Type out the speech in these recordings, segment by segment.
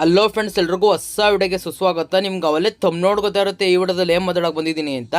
Hello friends ಎಲ್ರಿಗೂ ಹೊಸ ವಿಡಿಯೋಗೆ ಸುಸ್ವಾಗತ. ನಿಮ್ಗೆ ಅವಲ್ಲೇ ತಮ್ಮ ನೋಡ್ಕೋತಾ ಇರುತ್ತೆ ಈ ವಿಡಿಯೋದಲ್ಲಿ ಏನು ಮಾತಾಡೋಕೆ ಬಂದಿದ್ದೀನಿ ಅಂತ.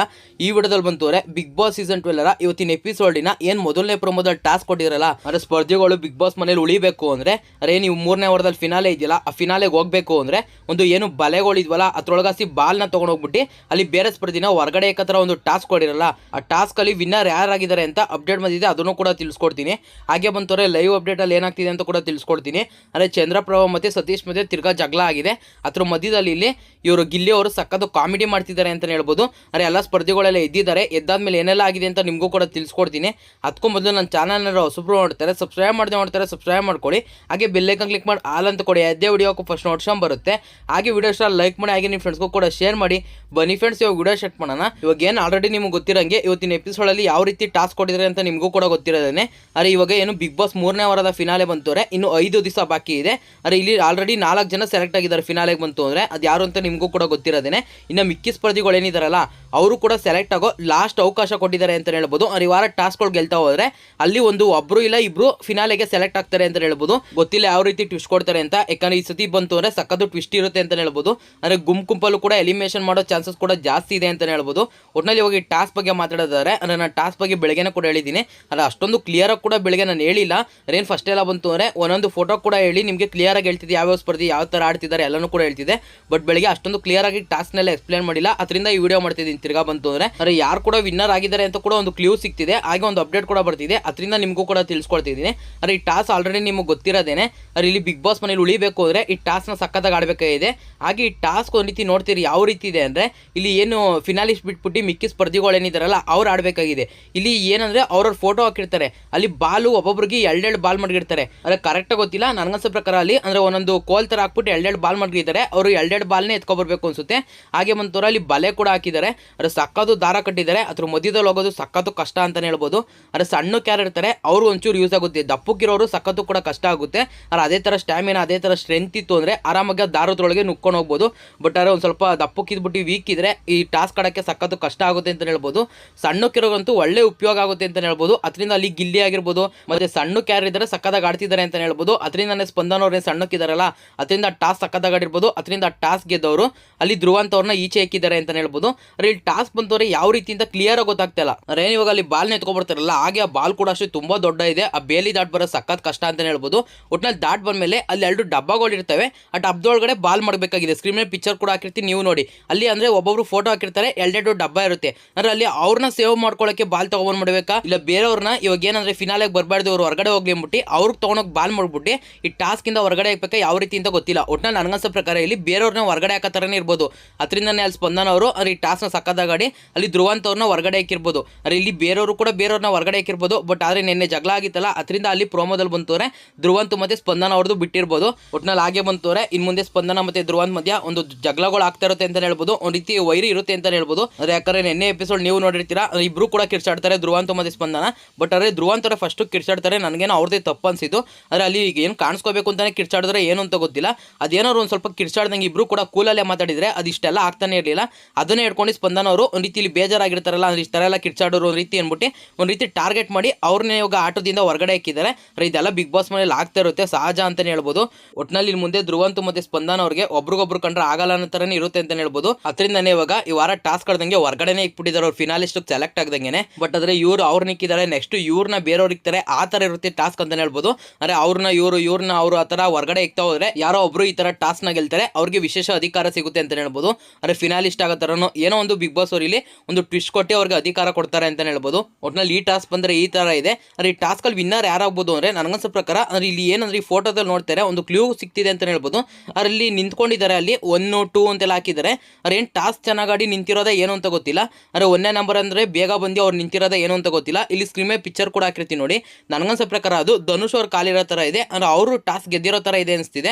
ಈ ವಿಡಿಯೋದಲ್ಲಿ ಬಂತವ್ರೆ ಬಿಗ್ ಬಾಸ್ ಸೀಸನ್ ಟ್ವೆಲ್ಲರ ಇವತ್ತಿನ ಎಪಿಸೋಡಿನ ಏನು ಮೊದಲನೇ ಪ್ರಮೋದಲ್ಲಿ ಟಾಸ್ಕ್ ಕೊಟ್ಟಿರಲ್ಲ ಅಂದರೆ ಸ್ಪರ್ಧಿಗಳು ಬಿಗ್ ಬಾಸ್ ಮನೇಲಿ ಉಳಿಬೇಕು ಅಂದರೆ, ಅರೆ ನೀವು ಮೂರನೇ ವಾರದಲ್ಲಿ ಫಿನಾಲೆ ಇದೆಯಲ್ಲ, ಆ ಫಿನಾಲೆಗೆ ಹೋಗಬೇಕು ಅಂದರೆ, ಒಂದು ಏನು ಬಲೆಗಳಿದ್ವಲ್ಲ ಅದ್ರೊಳಗಾಸಿ ಬಾಲ್ನ ತೊಗೊಂಡೋಗ್ಬಿಟ್ಟು, ಅಲ್ಲಿ ಬೇರೆ ಸ್ಪರ್ಧಿನ ಹೊರಗಡೆ ಏಕತ್ರ ಒಂದು ಟಾಸ್ಕ್ ಕೊಡಿರಲ್ಲ ಆ ಟಾಸ್ಕಲ್ಲಿ ವಿನ್ನರ್ ಯಾರಾಗಿದ್ದಾರೆ ಅಂತ ಅಪ್ಡೇಟ್ ಬಂದಿದೆ, ಅದನ್ನು ಕೂಡ ತಿಳಿಸ್ಕೊಡ್ತೀನಿ. ಹಾಗೆ ಬಂತವ್ರೆ ಲೈವ್ ಅಪ್ಡೇಟಲ್ಲಿ ಏನಾಗ್ತಿದೆ ಅಂತ ಕೂಡ ತಿಳಿಸ್ಕೊಡ್ತೀನಿ. ಅಂದರೆ ಚಂದ್ರಪ್ರಭಾ ಮತ್ತು ಸತೀಶ್ ಮಧ್ಯೆ ತಿರ್ಗಾ ಜಗಳ ಆಗಿದೆ. ಅದ್ರ ಮಧ್ಯದಲ್ಲಿ ಇಲ್ಲಿ ಇವರು ಗಿಲ್ಲಿ ಅವರು ಸಕ್ಕತ್ತು ಕಾಮಿಡಿ ಮಾಡ್ತಿದ್ದಾರೆ ಅಂತ ಹೇಳ್ಬೋದು. ಅಂದರೆ ಎಲ್ಲ ಸ್ಪರ್ಧಿಗಳೆಲ್ಲ ಎದ್ದಿದ್ದಾರೆ. ಎದ್ದಾದ್ಮೇಲೆ ಏನೆಲ್ಲ ಆಗಿದೆ ಅಂತ ನಿಮಗೂ ಕೂಡ ತಿಳಿಸ್ಕೊಡ್ತೀನಿ. ಅದಕ್ಕೂ ಮೊದಲು ನನ್ನ ಚಾನಲ್ನ ಹೊಸಬ್ರು ನೋಡ್ತಾರೆ ಸಬ್ಸ್ಕ್ರೈಬ್ ಮಾಡದೆ ನೋಡ್ತಾರೆ ಸಬ್ಸ್ಕ್ರೈಬ್ ಮಾಡ್ಕೊಳ್ಳಿ. ಹಾಗೆ ಬೆಲ್ಲೈಕನ್ ಕ್ಲಿಕ್ ಮಾಡಿ ಆಲ್ ಅಂತ ಕೊಡಿ. ಅದೇ ವಿಡಿಯೋಕ್ಕೂ ಫಸ್ಟ್ ನೋಟ್ಸ್ಕೊಂಡ್ ಬರುತ್ತೆ. ಹಾಗೆ ವಿಡಿಯೋ ಇಷ್ಟ ಲೈಕ್ ಮಾಡಿ, ಹಾಗೆ ನಿಮ್ಮ ಫ್ರೆಂಡ್ಸ್ಗೂ ಕೂಡ ಶೇರ್ ಮಾಡಿ. ಬನ್ನಿ ಫ್ರೆಂಡ್ಸ್ ಇವಾಗ ವಿಡಿಯೋ ಶೆಟ್ ಮಾಡೋಣ. ಇವಾಗ ಏನು ಆಲ್ರೆಡಿ ನಿಮ್ಗೆ ಗೊತ್ತಿರಂಗೆ ಇವತ್ತಿನ ಎಪಿಸೋಡಲ್ಲಿ ಯಾವ ರೀತಿ ಟಾಸ್ಕ್ ಕೊಟ್ಟಿದ್ದಾರೆ ಅಂತ ನಿಮಗೂ ಕೂಡ ಗೊತ್ತಿರೋದೇ ಅರೆ ಇವಾಗ ಏನು ಬಿಗ್ ಬಾಸ್ ಮೂರನೇ ವಾರದ ಫಿನಾಲೆ ಬಂತವ್ರೆ. ಇನ್ನು ಐದು ದಿವಸ ಬಾಕಿ ಇದೆ. ಅರೆ ಇಲ್ಲಿ ಆಲ್ರೆಡಿ ನಾಲ್ಕು ಜನ ಸೆಲೆಕ್ಟ್ ಆಗಿದ್ದಾರೆ ಫಿನಾಲೆಗೆ ಬಂತು ಅಂದರೆ ಅದು ಯಾರು ಅಂತ ನಿಮಗೂ ಕೂಡ ಗೊತ್ತಿರೋದೇ ಇನ್ನು ಮಿಕ್ಕಿ ಸ್ಪರ್ಧಿಗಳು ಏನಿದಾರಲ್ಲ, ಅವರು ಕೂಡ ಸೆಲೆಕ್ಟ್ ಆಗೋ ಲಾಸ್ಟ್ ಅವಕಾಶ ಕೊಟ್ಟಿದ್ದಾರೆ ಅಂತ ಹೇಳ್ಬೋದು. ಅವ್ರು ವಾರ ಟಾಸ್ಕ್ಗಳು ಗೆಲ್ತಾ ಹೋದರೆ ಅಲ್ಲಿ ಒಂದು ಒಬ್ರು ಇಲ್ಲ, ಇಬ್ರು ಫಿನಾಲೆಗೆ ಸೆಲೆಕ್ಟ್ ಆಗ್ತಾರೆ ಅಂತ ಹೇಳ್ಬೋದು. ಗೊತ್ತಿಲ್ಲ ಯಾವ ರೀತಿ ಟ್ವಿಸ್ಟ್ ಕೊಡ್ತಾರೆ ಅಂತ, ಯಾಕಂದ್ರೆ ಈ ಸತಿ ಬಂತು ಅಂದರೆ ಸಕ್ಕತ್ತು ಟ್ವಿಸ್ಟ್ ಇರುತ್ತೆ ಅಂತ ಹೇಳ್ಬೋದು. ಅಂದರೆ ಗುಂಪು ಗುಂಪಲ್ಲೂ ಕೂಡ ಎಲಿಮಿನೇಷನ್ ಮಾಡೋ ಚಾನ್ಸಸ್ ಕೂಡ ಜಾಸ್ತಿ ಇದೆ ಅಂತ ಹೇಳ್ಬೋದು. ಒಟ್ಟಿನಲ್ಲಿ ಇವಾಗ ಈ ಟಾಸ್ಕ್ ಬಗ್ಗೆ ಮಾತಾಡೋದಾದ್ರೆ, ಅಂದರೆ ನಾನು ಟಾಸ್ಕ್ ಬಗ್ಗೆ ಬೆಳಗ್ಗೆನೇ ಕೂಡ ಹೇಳಿದ್ದೀನಿ. ಅಲ್ಲ ಅಷ್ಟೊಂದು ಕ್ಲಿಯರಾಗಿ ಕೂಡ ಬೆಳಗ್ಗೆ ನಾನು ಹೇಳಿಲ್ಲ. ಅದೇನು ಫಸ್ಟ್ ಎಲ್ಲ ಬಂತು ಅಂದರೆ ಒಂದೊಂದು ಫೋಟೋ ಕೂಡ ಹೇಳಿ ನಿಮಗೆ ಕ್ಲಿಯರಾಗಿ ಹೇಳ್ತಿದ್ದೆ ಯಾವ್ಯಾವ ಸ್ಪರ್ಧಿ, ಯಾವ ಥರ ಆಡ್ತಿದ್ದಾರೆ ಎಲ್ಲನೂ ಕೂಡ ಹೇಳ್ತಿದೆ. ಬಟ್ ಬೆಳಿಗ್ಗೆ ಅಷ್ಟೊಂದು ಕ್ಲಿಯರ್ ಆಗಿ ಟಾಸ್ಕ್ನೆಲ್ಲ ಎಕ್ಸ್ಪ್ಲೇನ್ ಮಾಡಿಲ್ಲ. ಅದರಿಂದ ಈ ವಿಡಿಯೋ ಮಾಡ್ತಿದ್ದೀನಿ. ತಿರ್ಗಾ ಬಂತು ಅಂದರೆ. ಯಾರು ಕೂಡ ವಿನ್ನರ್ ಆಗಿದ್ದಾರೆ ಅಂತ ಕೂಡ ಒಂದು ಕ್ಲೂ ಸಿಗ್ತಿದೆ. ಹಾಗೆ ಒಂದು ಅಪ್ಡೇಟ್ ಕೂಡ ಬರ್ತಿದೆ. ಅದರಿಂದ ನಿಮಗೂ ಕೂಡ ತಿಳಿಸ್ಕೊಳ್ತಿದ್ದೀನಿ. ಅಂದರೆ ಈ ಟಾಸ್ ಆಲ್ರೆಡಿ ನಿಮಗೆ ಗೊತ್ತಿರೋದೇನೆ. ಅರೆ, ಇಲ್ಲಿ ಬಿಗ್ ಬಾಸ್ ಮನೇಲಿ ಉಳಿಬೇಕು ಅಂದರೆ ಈ ಟಾಸ್ಕ್ನ ಸಖತ್ತಾಗಿ ಆಡಬೇಕಾಗಿದೆ ಹಾಗೆ ಈ ಟಾಸ್ಕ್ ಒಂದು ರೀತಿ ನೋಡ್ತೀರಿ ಯಾವ ರೀತಿ ಇದೆ ಅಂದರೆ, ಇಲ್ಲಿ ಏನು ಫಿನಾಲಿಸ್ ಬಿಟ್ಬಿಟ್ಟು ಮಿಕ್ಕಿ ಸ್ಪರ್ಧಿಗಳು ಏನಿದ್ದಾರಲ್ಲ ಅವ್ರು ಆಡಬೇಕಾಗಿದೆ. ಇಲ್ಲಿ ಏನಂದರೆ ಅವ್ರವ್ರ ಫೋಟೋ ಹಾಕಿರ್ತಾರೆ. ಅಲ್ಲಿ ಬಾಲು ಒಬ್ಬೊಬ್ರಿಗೆ ಎರಡೆರಡು ಬಾಲ್ ಮಾಡಿರ್ತಾರೆ ಅಂದರೆ ಕರೆಕ್ಟಾಗಿ ಗೊತ್ತಿಲ್ಲ. ನನಗನ್ಸೋ ಪ್ರಕಾರ ಅಲ್ಲಿ, ಅಂದರೆ ಒಂದೊಂದು ಕೋಲ್ ಥರ ಹಾಕ್ಬಿಟ್ಟು ಎರಡೆರಡು ಬಾಲ್ ಮಾಡಿರ್ತಾರೆ ಅವರು ಎರಡೆರಡು ಬಾಲ್ನೇ ಎತ್ಕೊಬರ್ಬೇಕು ಅನ್ಸುತ್ತೆ. ಹಾಗೆ ಬಂತವ್ರು ಅಲ್ಲಿ ಬಲೆ ಕೂಡ ಹಾಕಿದ್ದಾರೆ. ಅದು ಸಕ್ಕತ್ತು ದಾರ ಕಟ್ಟಿದ್ದಾರೆ. ಅದ್ರ ಮಧ್ಯದಲ್ಲಿ ಹೋಗೋದು ಸಕ್ಕತ್ತು ಕಷ್ಟ ಅಂತಲೇ ಹೇಳ್ಬೋದು. ಅದ್ರ ಸಣ್ಣ ಕ್ಯಾರ್ ಇರ್ತಾರೆ. ಅವರು ಒಂಚೂರು ಯೂಸ್ ಆಗುತ್ತೆ. ದಪ್ಪಕ್ಕಿರೋರು ಸಕ್ಕತ್ತು ಕೂಡ ಕಷ್ಟ ಆಗುತ್ತೆ. ಆದರೆ ಅದೇ ಥರ ಸ್ಟ್ಯಾಮಿನಾ ಅದೇ ಥರ ಸ್ಟ್ರೆಂತ್ ಇತ್ತು ಅಂದರೆ ಆರಾಮಾಗಿ ಆ ದಾರದೊಳಗೆ ನುಕ್ಕೊಂಡು ಹೋಗ್ಬೋದು. ಬಟ್ ಆದರೆ ಒಂದು ಸ್ವಲ್ಪ ದಪ್ಪಕ್ಕಿದ್ಬಿಟ್ಟು ವೀಕ್ ಇದ್ರೆ ಈ ಟಾಸ್ಕ್ ಕಡಕ್ಕೆ ಸಕ್ಕತ್ತು ಕಷ್ಟ ಆಗುತ್ತೆ ಅಂತ ಹೇಳ್ಬೋದು. ಸಣ್ಣಕ್ಕಿರೋಗಂತೂ ಒಳ್ಳೆ ಉಪಯೋಗ ಆಗುತ್ತೆ ಅಂತ ಹೇಳ್ಬೋದು. ಅದರಿಂದ ಅಲ್ಲಿ ಗಿಲ್ಲಿ ಆಗಿರ್ಬೋದು. ಮತ್ತೆ ಸಣ್ಣ ಕ್ಯಾರ್ ಇದ್ದರೆ ಸಕ್ಕದಾಗಿ ಆಡ್ತಿದ್ದಾರೆ ಅಂತ ಹೇಳ್ಬೋದು. ಅದರಿಂದನೇ ಸ್ಪಂದನ ಅವ್ರೇನು ಸಣ್ಣಕ್ಕಿದಾರಲ್ಲ. ಅದರಿಂದ ಟಾಸ್ ಸಕ್ಕದಾಗಿರ್ಬೋದು ಅದರಿಂದ ಟಾಸ್ ಗೆದ್ದವರು, ಅಲ್ಲಿ ಧ್ರುವ ಅವ್ರನ್ನ ಈಚೆ ಹಾಕಿದ್ದಾರೆ ಅಂತ ಹೇಳ್ಬೋದು. ಅರೆ ಇಲ್ಲಿ ಟಾಸ್ ಬಂದವ್ರೆ ಯಾವ ರೀತಿಯಿಂದ ಕ್ಲಿಯರ್ ಆಗಿ ಗೊತ್ತಾಗ್ತಿಲ್ಲ ಏನ್ ಇವಾಗ ಅಲ್ಲಿ ಬಾಲ್ ನೆತ್ಕೊಬರ್ತಾರಲ್ಲ ಹಾಗೆ ಆ ಬಾಲ್ ಕೂಡ ಅಷ್ಟೇ ತುಂಬಾ ದೊಡ್ಡ ಇದೆ. ಆ ಬೇಲಿ ದಾಟ್ ಬರೋ ಸಖತ್ ಕಷ್ಟ ಅಂತ ಹೇಳ್ಬೋದು. ಒಟ್ನಲ್ಲಿ ದಾಟ್ ಬಂದ್ಮೇಲೆ ಅಲ್ಲಿ ಎರಡು ಡಬ್ಬಗಳು ಇರ್ತವೆ. ಆ ಡಬ್ಬದೊಳಗಡೆ ಬಾಲ್ ಮಾಡಬೇಕಾಗಿದೆ. ಸ್ಕ್ರೀನ್ ಮೇಲೆ ಪಿಕ್ಚರ್ ಕೂಡ ಹಾಕಿರ್ತೀನಿ, ನೀವು ನೋಡಿ. ಅಲ್ಲಿ ಅಂದ್ರೆ ಒಬ್ಬೊಬ್ರು ಫೋಟೋ ಹಾಕಿರ್ತಾರೆ, ಎರಡೆರಡು ಡಬ್ಬ ಇರುತ್ತೆ. ಅಂದ್ರೆ ಅಲ್ಲಿ ಅವ್ರನ್ನ ಸೇವ್ ಮಾಡ್ಕೊಳ್ಳೋಕೆ ಬಾಲ್ ತಗೊಂಡ್ ಮಾಡ್ಬೇಕಾ? ಇಲ್ಲ ಬೇರೆಯವ್ರನ್ನ ಇವಾಗ ಏನಂದ್ರೆ ಫಿನಾಲೆಗೆ ಬರಬಾರ್ದು ಅವ್ರು ಹೊರಗಡೆ ಹೋಗ್ಲಿ ಅಂದ್ಬಿಟ್ಟು, ಅವ್ರಿಗೆ ತಗೊಂಡೋಗಿ ಬಾಲ್ ಮಾಡ್ಬಿಟ್ಟು, ಈ ಟಾಸ್ಕ್ ಇಂದ ಹೊರಗಡೆ ಹಾಕ್ಬೇಕಾ ಯಾವ ರೀತಿ ಅಂತ ಗೊತ್ತಿಲ್ಲ. ಒಟ್ನಲ್ಲಿ ನನಗನ್ಸೋ ಪ್ರಕಾರ ಇಲ್ಲಿ ಬೇರೆಯವ್ರನ್ನ ಹೊರಗಡೆ ಹಾಕೋ ಥರನೇ ಇರ್ಬೋದು. ಅದರಿಂದನೇ ಅಲ್ಲಿ ಸ್ಪಂದನ ಅವರು ಈ ಟಾಸ್ಕ್ನ ಸಕ್ಕದಾಗಾಡಿ ಅಲ್ಲಿ ಧ್ರುವಂತ ಅವ್ರನ್ನ ಹೊರಗಡೆ ಹಾಕಿರ್ಬೋದು. ಅರೆ ಇಲ್ಲಿ ಬೇರೆಯವರು ಕೂಡ ಬೇರೆಯವ್ರನ್ನ ಹೊರಗಡೆ ಹಾಕಿರ್ಬೋದು. ಬಟ್ ಆದರೆ ನಿನ್ನೆ ಜಗಳ ಆಗಿತ್ತಲ್ಲ, ಅದರಿಂದ ಅಲ್ಲಿ ಪ್ರೋಮೋದಲ್ಲಿ ಬಂತವ್ರೆ, ಧ್ರುವಂತು ಮತ್ತೆ ಸ್ಪಂದನ ಅವ್ರದ್ದು ಬಿಟ್ಟಿರ್ಬೋದು. ಒಟ್ನಲ್ಲಿ ಹಾಗೆ ಬಂತವ್ರೆ, ಇನ್ ಮುಂದೆ ಸ್ಪಂದನ ಮತ್ತೆ ಧ್ರುವಂತ್ ಮಧ್ಯ ಒಂದು ಜಗಳಗಳು ಆಗ್ತಾ ಇರುತ್ತೆ ಅಂತ ಹೇಳ್ಬೋದು. ಒಂದು ರೀತಿ ವೈರಿ ಇರುತ್ತೆ ಅಂತ ಹೇಳ್ಬೋದು. ಅದೇ ಯಾಕಂದ್ರೆ ನಿನ್ನೆ ಎಪಿಸೋಡ್ ನೀವು ನೋಡಿರ್ತೀರಾ, ಇಬ್ರು ಕೂಡ ಕಿರ್ಚಾಡ್ತಾರೆ ಧ್ರುವಂತ ಮತ್ತೆ ಸ್ಪಂದನ. ಬಟ್ ಅರೆ ಧ್ರುವಂತರ ಫಸ್ಟ್ ಕಿರ್ಚಾಡ್ತಾರೆ, ನನಗೇನು ಅವ್ರದ್ದೇ ತಪ್ಪು ಅನ್ಸಿದ್ದು ಅಂದ್ರೆ ಅಲ್ಲಿ ಈಗ ಏನು ಕಾಣಿಸ್ಕೋಬೇಕು ಅಂತಾನೆ ಕಿರ್ಚಾಡಿದ್ರೆ ಏನು ಅಂತ ಗೊತ್ತಿಲ್ಲ. ಅದೇನಾದ್ರು ಒಂದು ಸ್ವಲ್ಪ ಕಿಡ್ಸಾಡ್ದಂಗೆ ಇಬ್ರು ಕೂಡ ಕೂಲಲ್ಲೇ ಮಾತಾಡಿದ್ರೆ ಅದು ಇಷ್ಟೆಲ್ಲ ಆಗ್ತಾನೆ ಇರಲಿಲ್ಲ. ಅದನ್ನೇ ಹಿಡ್ಕೊಂಡು ಸ್ಪಂದನ ಅವರು ಒಂದು ರೀತಿಲಿ ಬೇಜಾರಾಗಿರ್ತಾರಲ್ಲ, ಅಂದ್ರೆ ಇಷ್ಟೆಲ್ಲ ಎಲ್ಲ ಕಿಡ್ಸಾಡೋರು ಒಂದು ರೀತಿ ಅಂದ್ಬಿಟ್ಟು ಒಂದು ರೀತಿ ಟಾರ್ಗೆಟ್ ಮಾಡಿ ಅವ್ರನ್ನೇ ಇವಾಗ ಆಟೋದಿಂದ ಹೊರಗಡೆ ಹಾಕಿದ್ದಾರೆ. ಇದೆಲ್ಲ ಬಿಗ್ ಬಾಸ್ ಮನೇಲಿ ಆಗ್ತಾ ಇರುತ್ತೆ, ಸಹಜ ಅಂತಲೇ ಹೇಳ್ಬೋದು. ಒಟ್ಟಿನಲ್ಲಿ ಇಲ್ಲಿ ಮುಂದೆ ಧ್ರುವಂತು ಮತ್ತೆ ಸ್ಪಂದನ ಅವ್ರಿಗೆ ಒಬ್ರಿಗೊಬ್ರು ಕಂಡ್ರೆ ಆಗಲ್ಲ ಅನ್ನೋ ಥರನೇ ಇರುತ್ತೆ ಅಂತಲೇ ಹೇಳ್ಬೋದು. ಅದರಿಂದನೇ ಇವಾಗ ಈ ವಾರ ಟಾಸ್ಕ್ ಆಡ್ದಂಗೆ ಹೊರಗಡೆನೆ ಇಕ್ಬಿಟ್ಟಿದ್ದಾರೆ ಅವ್ರು ಫಿನಾಲಿಸ್ಟ್ ಸೆಲೆಕ್ಟ್ ಆಗ್ದಂಗೆ ಬಟ್ ಆದರೆ ಇವ್ರು ಅವ್ರು ನಿಕ್ಕಿದ್ದಾರೆ ನೆಕ್ಸ್ಟ್ ಇವ್ರನ್ನ ಬೇರೆಯವ್ರು ಇಕ್ತಾರೆ, ಆ ಥರ ಇರುತ್ತೆ ಟಾಸ್ಕ್ ಅಂತಲೇ ಹೇಳ್ಬೋದು. ಅಂದರೆ ಅವ್ರನ್ನ ಇವರು ಇವ್ರನ್ನ ಅವರು ಆ ಥರ ಹೊರಗಡೆ ಇಕ್ತಾ ಹೋದ್ರೆ ಯಾರೋ ಒಬ್ರು ಈ ತರ ಟಾಸ್ಕ್ನ ಗೆಲ್ತಾರೆ ಅವ್ರಿಗೆ ವಿಶೇಷ ಅಧಿಕಾರ ಸಿಗುತ್ತೆ ಅಂತ ಹೇಳ್ಬೋದು. ಅಂದ್ರೆ ಫಿನಾಲಿಸ್ಟ್ ಆಗೋ ತರನೋ ಏನೋ ಒಂದು ಬಿಗ್ ಬಾಸ್ ಅವ್ರು ಒಂದು ಟ್ವಿಸ್ಟ್ ಕೊಟ್ಟು ಅವ್ರಿಗೆ ಅಧಿಕಾರ ಕೊಡ್ತಾರೆ ಅಂತ ಹೇಳ್ಬೋದು. ಒಟ್ನಲ್ಲಿ ಈ ಟಾಸ್ಕ್ ಬಂದ್ರೆ ಈ ತರ ಇದೆ. ಅಂದ್ರೆ ಈ ಟಾಸ್ಕ್ ಅಲ್ಲಿ ವಿನ್ನರ್ ಯಾರಾಗ್ಬೋದು ಅಂದ್ರೆ ನನಗನ್ಸೋ ಪ್ರಕಾರ ಅಂದ್ರೆ ಇಲ್ಲಿ ಏನಂದ್ರೆ ಈ ಫೋಟೋದಲ್ಲಿ ನೋಡ್ತಾರೆ ಒಂದು ಕ್ಲೂ ಸಿಕ್ತಿದೆ ಅಂತ ಹೇಳ್ಬೋದು. ಅಲ್ಲಿ ನಿಂತ್ಕೊಂಡಿದ್ದಾರೆ ಅಲ್ಲಿ ಒನ್ ಟೂ ಅಂತೆಲ್ಲ ಹಾಕಿದ್ದಾರೆ. ಅವ್ರು ಏನು ಟಾಸ್ಕ್ ಚೆನ್ನಾಗಿ ನಿಂತಿರೋದೇ ಏನು ಅಂತ ಗೊತ್ತಿಲ್ಲ. ಅಂದ್ರೆ ಒಂದೇ ನಂಬರ್ ಅಂದ್ರೆ ಬೇಗ ಬಂದು ಅವ್ರು ನಿಂತಿರೋದೇ ಏನು ಅಂತ ಗೊತ್ತಿಲ್ಲ. ಇಲ್ಲಿ ಸ್ಕ್ರೀನ್ ಮೇಲೆ ಪಿಕ್ಚರ್ ಕೂಡ ಹಾಕಿರ್ತೀನಿ ನೋಡಿ. ನನಗನ್ಸೋ ಪ್ರಕಾರ ಅದು ಧನುಷ್ ಅವ್ರ ಕಾಲಿರೋ ತರ ಇದೆ. ಅಂದ್ರೆ ಅವರು ಟಾಸ್ಕ್ ಗೆದ್ದಿರೋ ತರ ಇದೆ ಅನಿಸ್ತಿದೆ.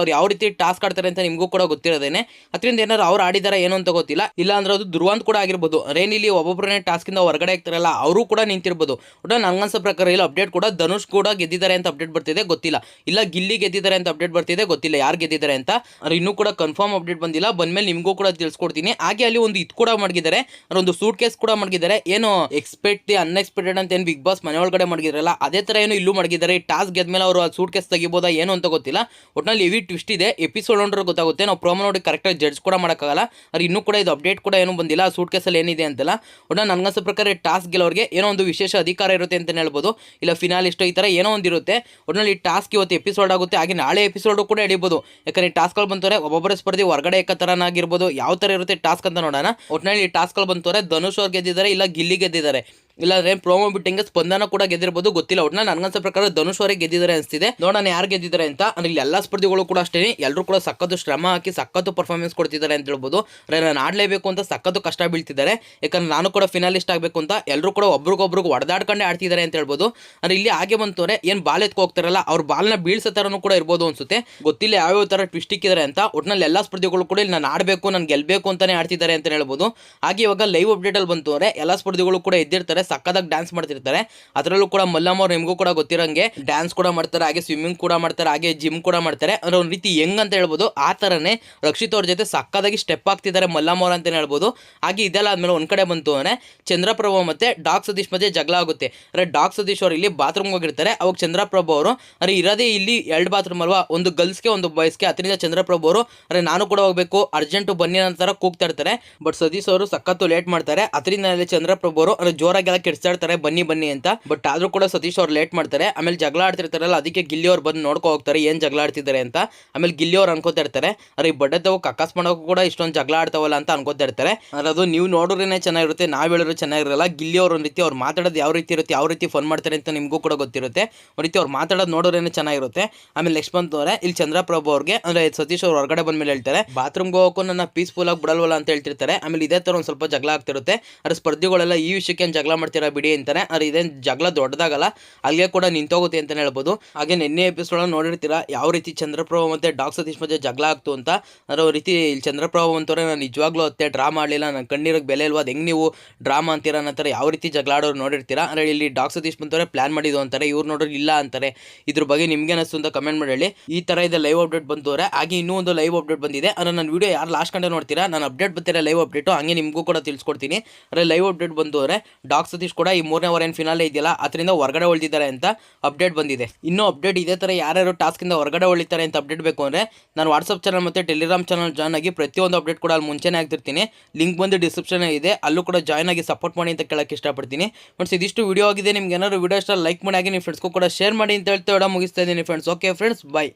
ಅವ್ರು ಯಾವ ರೀತಿ ಟಾಸ್ಕ್ ಆಡ್ತಾರೆ ಅಂತ ನಿಮಗೂ ಕೂಡ ಗೊತ್ತಿರೋದೇನೆ. ಅದರಿಂದ ಏನಾದ್ರು ಅವ್ರು ಆಡಿದಾರೆ ಏನು ಅಂತ ಗೊತ್ತಿಲ್ಲ. ಇಲ್ಲ ಅಂದ್ರೆ ಅದು ಧ್ರುವಂತ್ ಕೂಡ ಆಗಿರ್ಬೋದು. ಒಬ್ಬೊಬ್ಬರನೇ ಟಾಸ್ಕ್ ಟಾಸ್ಕಿಂದ ಹೊರಗಡೆ ಆಗ್ತಾರಲ್ಲ, ಅವರು ಕೂಡ ನಿಂತಿರ್ಬೋದು. ಒಟ್ಟು ನನಗನ್ಸೋ ಪ್ರಕಾರ ಇಲ್ಲ ಅಪ್ಡೇಟ್ ಕೂಡ ಧನುಷ್ ಕೂಡ ಗೆದ್ದಿದ್ದಾರೆ ಅಂತ ಅಪ್ಡೇಟ್ ಬರ್ತಿದೆ, ಗೊತ್ತಿಲ್ಲ. ಇಲ್ಲ ಗಿಲ್ಲಿ ಗೆದ್ದಿದ್ದಾರೆ ಅಂತ ಅಪ್ಡೇಟ್ ಬರ್ತಿದೆ, ಗೊತ್ತಿಲ್ಲ ಯಾರು ಗೆದ್ದಿದ್ದಾರೆ ಅಂತ. ಇನ್ನೂ ಕೂಡ ಕನ್ಫರ್ಮ್ ಅಪ್ಡೇಟ್ ಬಂದಿಲ್ಲ. ಬಂದ್ಮೇಲೆ ನಿಮಗೂ ಕೂಡ ತಿಳಿಸ್ಕೊಡ್ತೀನಿ. ಹಾಗೆ ಅಲ್ಲಿ ಒಂದು ಇದು ಕೂಡ ಮಾಡಿದ್ದಾರೆ ಒಂದು ಸೂಟ್ ಕೇಸ್ ಕೂಡ ಮಾಡಿದ್ದಾರೆ ಏನು ಎಕ್ಸ್ಪೆಕ್ಟ್ ಅನ್ಎಕ್ಸ್ಪೆಕ್ಟೆಡ್ ಅಂತ ಏನು ಬಿಗ್ ಬಾಸ್ ಮನೆ ಒಳಗಡೆ ಮಾಡಿದ್ರಲ್ಲ ಅದೇ ತರ ಏನು ಇಲ್ಲೂ ಮಾಡಿದ್ದಾರೆ ಟಾಸ್ಕ್ ಗೆದ್ಮೇಲೆ ಅವರು ಸೂಟ್ ಕೇಸ್ ತೆಗಿಬೋದಾ ಏನು ಅಂತ ಗೊತ್ತಿಲ್ಲ. ಒಟ್ನಲ್ಲಿ ಹೆವಿ ಟ್ವಿಸ್ಟ್ ಇದೆ. ಎಪಿಸೋಡ್ ನೋಡ್ರೆ ಗೊತ್ತಾಗುತ್ತೆ. ನಾವು ಪ್ರೋಮೋ ನೋಡಿ ಕರೆಕ್ಟಾಗಿ ಜಡ್ಜ್ ಕೂಡ ಮಾಡೋಕ್ಕಾಗಲ್ಲ. ಅವ್ರು ಇನ್ನೂ ಕೂಡ ಇದು ಅಪ್ಡೇಟ್ ಕೂಡ ಏನೂ ಬಂದಿಲ್ಲ. ಸೂಟ್ ಕೇಸಲ್ಲಿ ಏನಿದೆ ಅಂತೆಲ್ಲ. ಒಟ್ಟು ನನಗನ್ಸೋ ಪ್ರಕಾರ ಟಾಸ್ಕ್ ಗೆಲ್ಲೋರಿಗೆ ಏನೋ ಒಂದು ವಿಶೇಷ ಅಧಿಕಾರ ಇರುತ್ತೆ ಅಂತ ಹೇಳ್ಬೋದು. ಇಲ್ಲ ಫಿನಾಲಿಸ್ಟ್ ಈ ಥರ ಏನೋ ಒಂದು ಇರುತ್ತೆ. ಒಟ್ಟಿನಲ್ಲಿ ಈ ಟಾಸ್ಕ್ ಇವತ್ತು ಎಪಿಸೋಡ್ ಆಗುತ್ತೆ. ಹಾಗೆ ನಾಳೆ ಎಪಿಸೋಡು ಕೂಡ ಹಿಡಿಬೋದು. ಯಾಕಂದ್ರೆ ಈ ಟಾಸ್ಕ್ಗಳು ಬಂತವ್ರೆ ಒಬ್ಬೊಬ್ಬರ ಸ್ಪರ್ಧಿ ಹೊರಗಡೆ ಏಕ ಥರನಾಗಿರ್ಬೋದು ಯಾವ ಥರ ಇರುತ್ತೆ ಟಾಸ್ಕ್ ಅಂತ ನೋಡೋಣ. ಒಟ್ಟಿನಲ್ಲಿ ಈ ಟಾಸ್ಕ್ಗಳು ಬಂತವ್ರೆ ಧನುಷ್ ಅವ್ರು ಗೆದ್ದಿದ್ದಾರೆ, ಇಲ್ಲ ಗಿಲ್ಲಿ ಗೆದ್ದಿದ್ದಾರೆ. ಇಲ್ಲಾಂದ್ರೆ ಪ್ರೋಮೋ ಬಿಟ್ಟಿಂಗ್ ಸ್ಪಂದನ ಕೂಡ ಗೆದ್ದಿರಬಹುದು ಗೊತ್ತಿಲ್ಲ. ಒಟ್ನಲ್ಲಿ ನನಗನ್ಸೋ ಪ್ರಕಾರ ಧನುಷ್ ಅವರೇ ಗೆದ್ದಿದ್ದಾರೆ ಅನಿಸ್ತಿದೆ. ನೋಡೋಣ ಯಾರು ಗೆದ್ದಿದ್ದಾರೆ ಅಂತ. ಅಂದ್ರೆ ಇಲ್ಲಿ ಎಲ್ಲಾ ಸ್ಪರ್ಧಿಗಳು ಕೂಡ ಅಷ್ಟೇ ಎಲ್ಲರೂ ಕೂಡ ಸಖತ್ತು ಶ್ರಮ ಹಾಕಿ ಸಖತ್ತು ಪರ್ಫಾರ್ಮೆನ್ಸ್ ಕೊಡ್ತಿದ್ದಾರೆ ಅಂತ ಹೇಳ್ಬೋದು. ಅಂದ್ರೆ ನಾನು ಆಡಲೇಬೇಕು ಅಂತ ಸಖತ್ತು ಕಷ್ಟ ಬೀಳ್ತಿದ್ದಾರೆ. ಯಾಕಂದ್ರೆ ನಾನು ಕೂಡ ಫಿನಾಲಿಸ್ಟ್ ಆಗಬೇಕು ಅಂತ ಎಲ್ಲರೂ ಕೂಡ ಒಬ್ರಿಗೊಬ್ರಿಗೂ ಹೊಡೆದಾಡ್ಕೊಂಡೇ ಆಡ್ತಿದ್ದಾರೆ ಅಂತ ಹೇಳ್ಬೋದು. ಅಂದ್ರೆ ಇಲ್ಲಿ ಹಾಗೆ ಬಂತವ್ರೆ ಏನು ಬಾಲ್ ಎತ್ಕೊ ಹೋಗ್ತಾರಲ್ಲ, ಅವ್ರ ಬಾಲ್ನ ಬೀಳ್ಸೋ ಥರನೂ ಕೂಡ ಇರ್ಬೋದು ಅನ್ಸುತ್ತೆ. ಗೊತ್ತಿಲ್ಲ ಯಾವ್ಯಾವ ಥರ ಟ್ವಿಸ್ಟ್ ಇಕ್ಕಿದ್ದಾರೆ ಅಂತ. ಒಟ್ನಲ್ಲಿ ಎಲ್ಲ ಸ್ಪರ್ಧಿಗಳು ಕೂಡ ಇಲ್ಲಿ ನಾನು ಆಡಬೇಕು, ನಾನು ಗೆಲ್ಲಬೇಕು ಅಂತಾನೆ ಆಡ್ತಿದ್ದಾರೆ ಅಂತ ಹೇಳ್ಬೋದು. ಹಾಗೆ ಇವಾಗ ಲೈವ್ ಅಪ್ಡೇಟಲ್ಲಿ ಬಂತು ಅಂದರೆ ಎಲ್ಲ ಸ್ಪರ್ಧಿಗಳು ಕೂಡ ಎದ್ದಿರ್ತಾರೆ. ಸಕ್ಕದಾಗಿ ಡ್ಯಾನ್ಸ್ ಮಾಡ್ತಿರ್ತಾರೆ. ಅದರಲ್ಲೂ ಕೂಡ ಮಲ್ಲಮ್ಮ ಅವ್ರು ನಿಮಗೂ ಕೂಡ ಗೊತ್ತಿರೋಂಗೆ ಡ್ಯಾನ್ಸ್ ಕೂಡ ಮಾಡ್ತಾರೆ, ಹಾಗೆ ಸ್ವಿಮ್ಮಿಂಗ್ ಕೂಡ ಮಾಡ್ತಾರೆ, ಹಾಗೆ ಜಿಮ್ ಕೂಡ ಮಾಡ್ತಾರೆ. ಅಂದ್ರೆ ಒಂದು ರೀತಿ ಹೆಂಗ್ ಅಂತ ಹೇಳ್ಬೋದು. ಆ ಥರನೇ ರಕ್ಷಿತ್ ಅವ್ರ ಜೊತೆ ಸಕ್ಕದಾಗಿ ಸ್ಟೆಪ್ ಆಗ್ತಿದ್ದಾರೆ ಮಲ್ಲಮ್ಮ ಅವ್ರ ಅಂತಲೇ ಹೇಳ್ಬೋದು. ಹಾಗೆ ಇದೆಲ್ಲ ಆದ್ಮೇಲೆ ಒಂದ್ ಕಡೆ ಬಂತು ಅಂದರೆ ಚಂದ್ರಪ್ರಭು ಮತ್ತೆ ಡಾಕ್ ಸತೀಶ್ ಮಧ್ಯೆ ಜಗಳ ಆಗುತ್ತೆ. ಅಂದ್ರೆ ಡಾಕ್ ಸತೀಶ್ ಅವರು ಇಲ್ಲಿ ಬಾತ್ರೂಮ್ಗೆ ಹೋಗಿರ್ತಾರೆ. ಅವಾಗ ಚಂದ್ರಪ್ರಭು ಅವರು ಅರೆ ಇರೋದೇ ಇಲ್ಲಿ ಎರಡು ಬಾತ್ರೂಮ್ ಅಲ್ವಾ? ಒಂದು ಗರ್ಲ್ಸ್ಗೆ ಒಂದು ಬಾಯ್ಸ್ಗೆ ಅದರಿಂದ ಚಂದ್ರಪ್ರಭು ಅವರು ಅರೆ ನಾನು ಕೂಡ ಹೋಗಬೇಕು ಅರ್ಜೆಂಟ್ ಬನ್ನಿ ನಂತರ ಕೂಗ್ತಾ ಇರ್ತಾರೆ. ಬಟ್ ಸತೀಶ್ ಅವರು ಸಖತ್ತು ಲೇಟ್ ಮಾಡ್ತಾರೆ. ಅದರಿಂದ ಚಂದ್ರಪ್ರಭು ಅವರು, ಅಂದ್ರೆ ಜೋರಾಗೆಲ್ಲ ಕೆಡ್ಸ್ತಾ ಇರ್ತಾರೆ ಬನ್ನಿ ಬನ್ನಿ ಅಂತ. ಬಟ್ ಆದ್ರೂ ಕೂಡ ಸತೀಶ್ ಅವ್ರು ಲೇಟ್ ಮಾಡ್ತಾರೆ. ಆಮೇಲೆ ಜಗಳ ಆಡ್ತಿರ್ತಾರಲ್ಲ, ಅದಕ್ಕೆ ಗಿಲ್ಲಿ ಅವ್ರು ಬಂದು ನೋಡ್ಕೊ ಹೋಗ್ತಾರೆ, ಏನ್ ಜಗಳ ಆಡ್ತಿದ್ದಾರೆ ಅಂತ. ಆಮೇಲೆ ಗಿಲ್ಲಿ ಅವ್ರು ಅನ್ಕೋತಾ ಇರ್ತಾರೆ, ಅರೆ, ಈ ಬಡ್ಡೆ ಮಾಡೋಕೆ ಕೂಡ ಇಷ್ಟೊಂದು ಜಗಳ ಆಡ್ತಾವಲ್ಲ ಅಂತ ಅನ್ಕೋತಾ ಇರ್ತಾರೆ. ಅದು ನೀವು ನೋಡಿದ್ರೇನೆ ಚೆನ್ನಾಗಿರುತ್ತೆ, ನಾವ್ ಹೇಳಿದ್ರು ಚೆನ್ನಾಗಿರಲ್ಲ. ಗಿಲ್ಲಿ ಅವ್ರ ರೀತಿ ಅವ್ರು ಮಾತಾಡೋದು ಯಾವ ರೀತಿ ಇರುತ್ತೆ, ಯಾವ ರೀತಿ ಫೋನ್ ಮಾಡ್ತಾರೆ ಅಂತ ನಿಮಗೂ ಕೂಡ ಗೊತ್ತಿರುತ್ತೆ. ಒಂದು ರೀತಿ ಅವ್ರು ಮಾತಾಡೋದು ನೋಡೋರೇನೆ ಚೆನ್ನಾಗಿರುತ್ತೆ. ಆಮೇಲೆ ನೆಕ್ಸ್ಟ್ ಅವ್ರೆ, ಇಲ್ಲಿ ಚಂದ್ರಪ್ರಭು ಅವ್ರಿಗೆ, ಅಂದ್ರೆ ಸತೀಶ್ ಅವ್ರು ಹೊರಗಡೆ ಬಂದ್ಮೇಲೆ ಹೇಳ್ತಾರೆ ಬಾತ್ರೂಮ್ ಹೋಗೋಕ್ಕೂ ನನ್ನ ಪೀಸ್ಫುಲ್ ಆಗಿ ಬಿಡಲ್ವಲ್ಲ ಅಂತ ಹೇಳ್ತಿರ್ತಾರೆ. ಆಮೇಲೆ ಇದೇ ತರ ಒಂದು ಸ್ವಲ್ಪ ಜಗಳ ಆಗ್ತಿರುತ್ತೆ. ಅದ್ರ ಸ್ಪರ್ಧಿಗಳೆಲ್ಲ ಈ ವಿಷಯಕ್ಕೆ ಜಗಳ ಮಾಡ್ತೀರಾ ಬಿಡಿ ಅಂತಾರೆ ಅದ್ರ ಇದೇನು ಜಗಳ ದೊಡ್ಡದಾಗಲ್ಲ, ಅಲ್ಲಿಗೆ ಕೂಡ ನಿಂತೋಗುತ್ತೆ ಅಂತಾನೆ ಹೇಳ್ಬೋದು. ಹಾಗೆ ನಿನ್ನೆ ಎಪಿಸೋಡ್ ನೋಡಿರ್ತೀರಾ, ಯಾವ ರೀತಿ ಚಂದ್ರಪ್ರಭ ಮತ್ತೆ ಡಾಕ್ ಸತೀಶ್ ಮಧ್ಯೆ ಜಗಳ ಆಗ್ತು ಅಂತ. ಅದ್ರ ರೀತಿ ಇಲ್ಲಿ ಚಂದ್ರಪ್ರಭ ಅಂತವ್ರೆ, ನಾನು ನಿಜವಾಗ್ಲೂ ಅತ್ತೆ, ಡ್ರಾ ಮಾಡಲಿಲ್ಲ ನನ್ನ ಕಣ್ಣೀರಿಗೆ ಬೆಲೆ ಇಲ್ವಾ, ಅದು ಹೆಂಗೆ ನೀವು ಡ್ರಾಮಾ ಅಂತೀರಾ ನಂತರ ಯಾವ ರೀತಿ ಜಗಳ ಆಡೋರು ನೋಡಿರ್ತೀರಾ. ಅಂದ್ರೆ ಇಲ್ಲಿ ಡಾಕ್ ಸತೀಶ್ ಬಂತವ್ರೆ ಪ್ಲಾನ್ ಮಾಡಿದ್ದು ಅಂತಾರೆ, ಇವ್ರು ನೋಡೋರು ಇಲ್ಲ ಅಂತಾರೆ. ಇದ್ರ ಬಗ್ಗೆ ನಿಮ್ಗೆ ಅನಿಸ್ತು ಅಂತ ಕಮೆಂಟ್ ಮಾಡಿ ಹೇಳಿ. ಈ ತರ ಇದೆ ಲೈವ್ ಅಪ್ಡೇಟ್ ಬಂತವ್ರೆ. ಹಾಗೆ ಇನ್ನೂ ಒಂದು ಲೈವ್ ಅಪ್ಡೇಟ್ ಬಂದಿದೆ. ಅಂದ್ರೆ ನನ್ನ ವಿಡಿಯೋ ಯಾರು ಲಾಸ್ಟ್ ಕಂಡೆ ನೋಡ್ತೀರಾ? ನಾನು ಅಪ್ಡೇಟ್ ಬರ್ತೀರಾ ಲೈವ್ ಅಪ್ಡೇಟು ಹಂಗೆ ನಿಮಗೂ ಕೂಡ ತಿಳಿಸ್ಕೊಡ್ತೀನಿ. ಅಂದ್ರೆ ಲೈವ್ ಅಪ್ಡೇಟ್ ಬಂದವ್ರೆ ಡಾಕ್ ಸತೀಶ್ ಕೂಡ ಈ ಮೂರನೇ ಓವರ್ ಏನು ಫಿನಾಲೆ ಇದೆಯಲ್ಲ, ಅದರಿಂದ ಹೊರಗಡೆ ಉಳಿದಿದ್ದಾರೆ ಅಂತ ಅಪ್ಡೇಟ್ ಬಂದಿದೆ. ಇನ್ನೂ ಅಪ್ಡೇಟ್ ಇದೇ ಥರ ಯಾರ್ಯಾರು ಟಾಸ್ಕಿಂದ ಹೊರಗಡೆ ಉಳಿತಾರೆ ಅಂತ ಅಪ್ಡೇಟ್ ಬೇಕು ಅಂದರೆ ನಾನು ವಾಟ್ಸಪ್ ಚಾನಲ್ ಮತ್ತು ಟೆಲಿಗ್ರಾಮ್ ಚಾನಲ್ ಜಾಯ್ನ್ ಆಗಿ ಪ್ರತಿಯೊಂದು ಅಪ್ಡೇಟ್ ಕೂಡ ಅಲ್ಲಿ ಮುಂಚೆನೇ ಆಗ್ತಿರ್ತೀನಿ ಲಿಂಕ್ ಬಂದು ಡಿಸ್ಕ್ರಿಪ್ಷನ್ ಇದೆ, ಅಲ್ಲೂ ಕೂಡ ಜಾಯ್ನ್ ಆಗಿ ಸಪೋರ್ಟ್ ಮಾಡಿ ಅಂತ ಕೇಳಕ್ಕೆ ಇಷ್ಟಪಡ್ತೀನಿ. ಫ್ರೆಂಡ್ಸ್ ಇದಿಷ್ಟು ವಿಡಿಯೋ ಆಗಿದೆ, ನಿಮ್ಗೆ ಏನಾದ್ರು ವಿಡಿಯೋ ಇಷ್ಟ ಲೈಕ್ ಮಾಡಿ ಆಗಿ ನಿಮ್ಮ ಫ್ರೆಂಡ್ಸ್ಗೂ ಕೂಡ ಶೇರ್ ಮಾಡಿ ಅಂತ ಹೇಳ್ತಾ ವಿಡಿಯೋ ಮುಗಿಸ್ತಾ ಇದ್ದೀನಿ ಫ್ರೆಂಡ್ಸ್ ಓಕೆ ಫ್ರೆಂಡ್ಸ್ ಬೈ